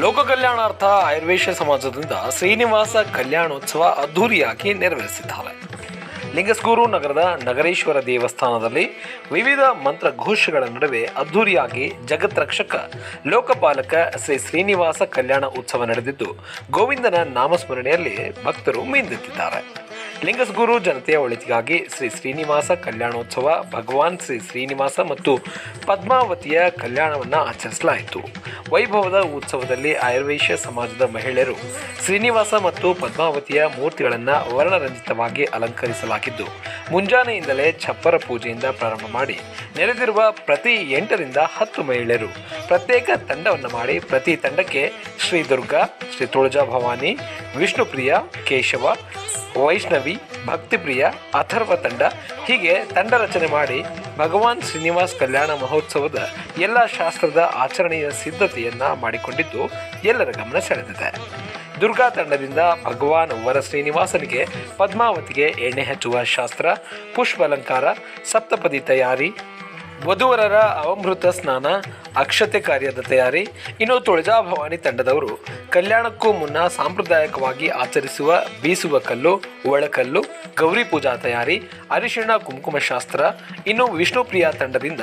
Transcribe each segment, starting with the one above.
ಲೋಕ ಕಲ್ಯಾಣಾರ್ಥ ಆಯುರ್ವೇಶ ಸಮಾಜದಿಂದ ಶ್ರೀನಿವಾಸ ಕಲ್ಯಾಣೋತ್ಸವ ಅದ್ಧೂರಿಯಾಗಿ ನೆರವೇರಿಸಿದ್ದಾರೆ. ಲಿಂಗಸ್ಗೂರು ನಗರದ ನಗರೇಶ್ವರ ದೇವಸ್ಥಾನದಲ್ಲಿ ವಿವಿಧ ಮಂತ್ರಘೋಷಗಳ ನಡುವೆ ಅದ್ಧೂರಿಯಾಗಿ ಜಗತ್ರಕ್ಷಕ ಲೋಕಪಾಲಕ ಶ್ರೀ ಶ್ರೀನಿವಾಸ ಕಲ್ಯಾಣ ಉತ್ಸವ ನಡೆದಿದ್ದು, ಗೋವಿಂದನ ನಾಮಸ್ಮರಣೆಯಲ್ಲಿ ಭಕ್ತರು ಮಿಂದೆತ್ತಿದ್ದಾರೆ. ಲಿಂಗಸ್ಗೂರು ಜನತೆಯ ಒಳಿತಿಗಾಗಿ ಶ್ರೀ ಶ್ರೀನಿವಾಸ ಕಲ್ಯಾಣೋತ್ಸವ, ಭಗವಾನ್ ಶ್ರೀ ಶ್ರೀನಿವಾಸ ಮತ್ತು ಪದ್ಮಾವತಿಯ ಕಲ್ಯಾಣವನ್ನು ಆಚರಿಸಲಾಯಿತು. ವೈಭವದ ಉತ್ಸವದಲ್ಲಿ ಆಯುರ್ವೇಶ ಸಮಾಜದ ಮಹಿಳೆಯರು ಶ್ರೀನಿವಾಸ ಮತ್ತು ಪದ್ಮಾವತಿಯ ಮೂರ್ತಿಗಳನ್ನು ವರ್ಣರಂಜಿತವಾಗಿ ಅಲಂಕರಿಸಲಾಗಿದ್ದು, ಮುಂಜಾನೆಯಿಂದಲೇ ಛಪ್ಪರ ಪೂಜೆಯಿಂದ ಪ್ರಾರಂಭ ಮಾಡಿ, ನೆರೆದಿರುವ ಪ್ರತಿ ಎಂಟರಿಂದ ಹತ್ತು ಮಹಿಳೆಯರು ಪ್ರತ್ಯೇಕ ತಂಡವನ್ನು ಮಾಡಿ ಪ್ರತಿ ತಂಡಕ್ಕೆ ಶ್ರೀ ದುರ್ಗಾ ಶ್ರೀ ತುಳಜಾ ಭವಾನಿ ವಿಷ್ಣುಪ್ರಿಯ ಕೇಶವ, ವೈಷ್ಣವಿ ಭಕ್ತಿಪ್ರಿಯ ಅಥರ್ವ ತಂಡ. ಹೀಗೆ ತಂಡ ರಚನೆ ಮಾಡಿ ಭಗವಾನ್ ಶ್ರೀನಿವಾಸ್ ಕಲ್ಯಾಣ ಮಹೋತ್ಸವದ ಎಲ್ಲ ಶಾಸ್ತ್ರದ ಆಚರಣೆಯ ಸಿದ್ಧತೆಯನ್ನ ಮಾಡಿಕೊಂಡಿದ್ದು ಎಲ್ಲರ ಗಮನ ಸೆಳೆದಿದೆ. ದುರ್ಗಾ ತಂಡದಿಂದ ಭಗವಾನ್ ವರ ಶ್ರೀನಿವಾಸನಿಗೆ ಪದ್ಮಾವತಿಗೆ ಎಣ್ಣೆ ಹಚ್ಚುವ ಶಾಸ್ತ್ರ ಪುಷ್ಪಾಲಂಕಾರ ಸಪ್ತಪದಿ ತಯಾರಿ ವಧುವರರ ಅವಮೃತ ಸ್ನಾನ, ಅಕ್ಷತೆ ಕಾರ್ಯದ ತಯಾರಿ, ಇನ್ನು ತುಳಜಾ ಭವಾನಿ ತಂಡದವರು ಕಲ್ಯಾಣಕ್ಕೂ ಮುನ್ನ ಸಾಂಪ್ರದಾಯಿಕವಾಗಿ ಆಚರಿಸುವ ಬೀಸುವ ಕಲ್ಲು ಒಳಕಲ್ಲು ಗೌರಿ ಪೂಜಾ ತಯಾರಿ, ಅರಿಶಿಣ ಕುಂಕುಮ ಶಾಸ್ತ್ರ, ಇನ್ನು ವಿಷ್ಣುಪ್ರಿಯ ತಂಡದಿಂದ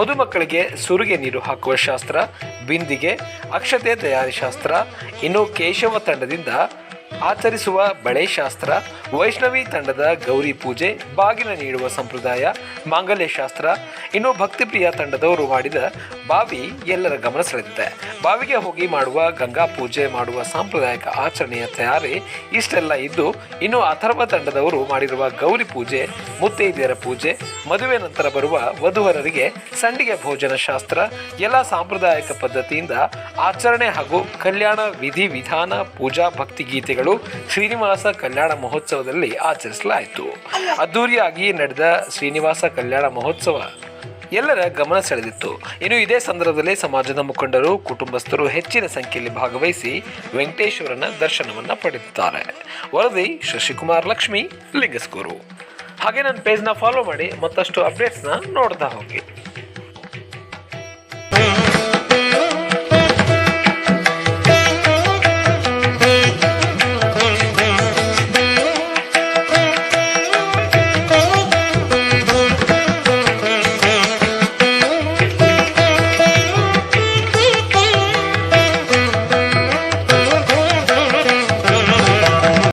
ಮಧುಮಕ್ಕಳಿಗೆ ಸುರಿಗೆ ನೀರು ಹಾಕುವ ಶಾಸ್ತ್ರ, ಬಿಂದಿಗೆ, ಅಕ್ಷತೆ ತಯಾರಿ ಶಾಸ್ತ್ರ, ಇನ್ನು ಕೇಶವ ತಂಡದಿಂದ ಆಚರಿಸುವ ಬಳೆ ಶಾಸ್ತ್ರ, ವೈಷ್ಣವಿ ತಂಡದ ಗೌರಿ ಪೂಜೆ ಬಾಗಿನ ನೀಡುವ ಸಂಪ್ರದಾಯ, ಮಾಂಗಲ್ಯ ಶಾಸ್ತ್ರ ಇನ್ನು ಭಕ್ತಿಪ್ರಿಯ ತಂಡದವರು ಮಾಡಿದ ಬಾವಿ ಎಲ್ಲರ ಗಮನ ಸೆಳೆದಿದೆ. ಬಾವಿಗೆ ಹೋಗಿ ಮಾಡುವ, ಗಂಗಾ ಪೂಜೆ ಮಾಡುವ ಸಾಂಪ್ರದಾಯಿಕ ಆಚರಣೆಯ ತಯಾರಿ ಇಷ್ಟೆಲ್ಲ ಇದ್ದು, ಇನ್ನು ಅಥರ್ವ ತಂಡದವರು ಮಾಡಿರುವ ಗೌರಿ ಪೂಜೆ, ಮುತ್ತೈದೆಯರ ಪೂಜೆ, ಮದುವೆ ನಂತರ ಬರುವ ವಧುವರರಿಗೆ ಸಂಡಿಗೆ ಭೋಜನ ಶಾಸ್ತ್ರ, ಎಲ್ಲ ಸಾಂಪ್ರದಾಯಿಕ ಪದ್ಧತಿಯಿಂದ ಆಚರಣೆ ಹಾಗೂ ಕಲ್ಯಾಣ ವಿಧಿ ವಿಧಾನ, ಪೂಜಾ ಭಕ್ತಿ ಗೀತೆಗಳು ಶ್ರೀನಿವಾಸ ಕಲ್ಯಾಣ ಮಹೋತ್ಸವದಲ್ಲಿ ಆಚರಿಸಲಾಯಿತು. ಅದ್ದೂರಿಯಾಗಿ ನಡೆದ ಶ್ರೀನಿವಾಸ ಕಲ್ಯಾಣ ಮಹೋತ್ಸವ ಎಲ್ಲರ ಗಮನ ಸೆಳೆದಿತ್ತು. ಇನ್ನು ಇದೇ ಸಂದರ್ಭದಲ್ಲಿ ಸಮಾಜದ ಮುಖಂಡರು, ಕುಟುಂಬಸ್ಥರು ಹೆಚ್ಚಿನ ಸಂಖ್ಯೆಯಲ್ಲಿ ಭಾಗವಹಿಸಿ ವೆಂಕಟೇಶ್ವರನ ದರ್ಶನವನ್ನು ಪಡೆದಿದ್ದಾರೆ. ವರದಿ ಶಶಿಕುಮಾರ್ ಲಕ್ಷ್ಮಿ, ಲಿಂಗಸ್ಕೂರು. ಹಾಗೆ ನನ್ನ ಪೇಜ್ನ ಫಾಲೋ ಮಾಡಿ ಮತ್ತಷ್ಟು ಅಪ್ಡೇಟ್ಸ್ನ ನೋಡ್ತಾ ಹೋಗಿ.